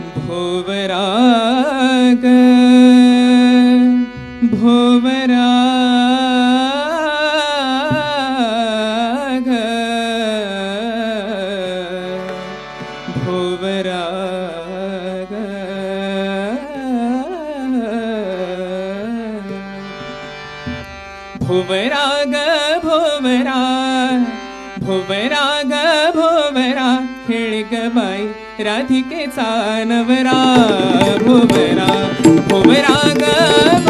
भुवराग भुवराग। भुवराग। भुवराग भुवरा भुवराग भुवरा भोबरा खिक राधिकेचा नवरा भुवरा भुवरा ग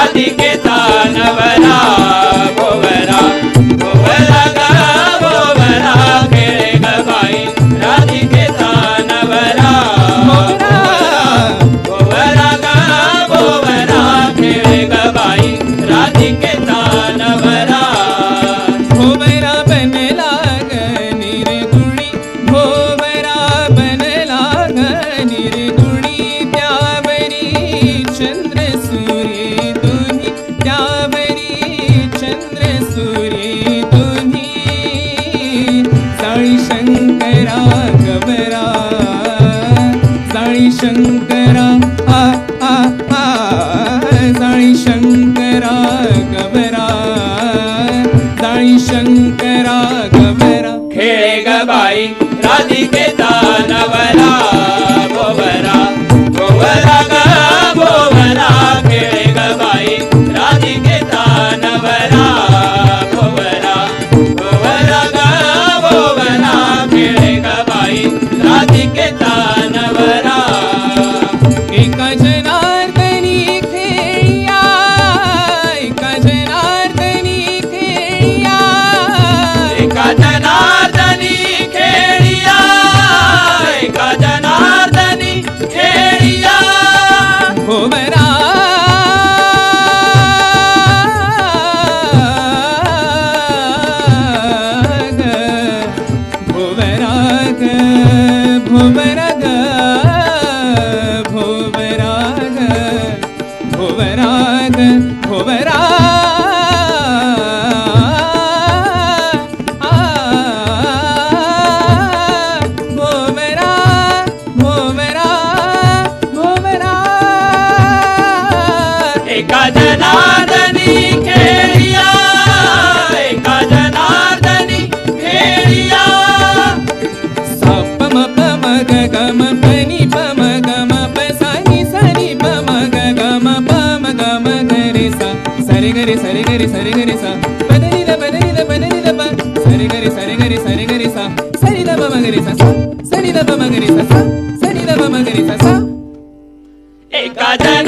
शादी के दानवरा। शंकरा आ आ आ साई शंकरा गबरा साई शंकरा गबरा खेळ ग नवरा. ਹੋਵੇ ਰਾਤ ਹੋਵੇ ਜਨਾਦਨੀ sarigari sarigari sarigari sa padani da padani da padani da pa sarigari sarigari sarigari sa sarida bamagari sa sarida bamagari sa sarida bamagari sa ekajay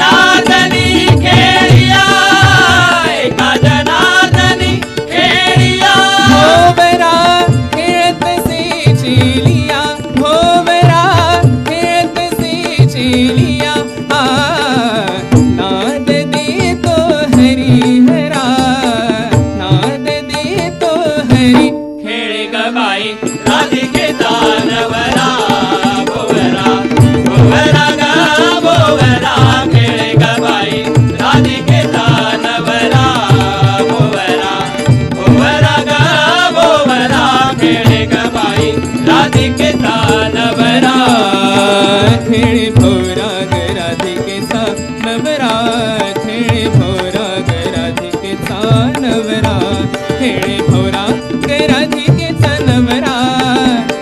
राधिके सनवरा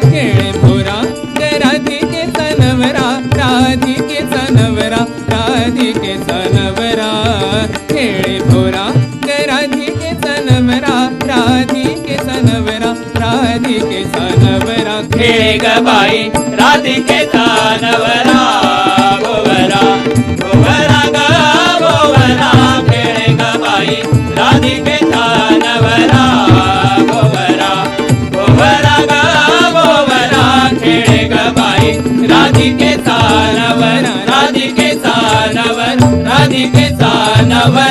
खेळपुरा जय राधिके सनवरा राधिके सनवरा राधिके सनवरा खेळपुरा जय राधिके सनवरा राधिके सनवरा राधिके सनवरा खेळ गबाई राधिके सनवरा। Brahma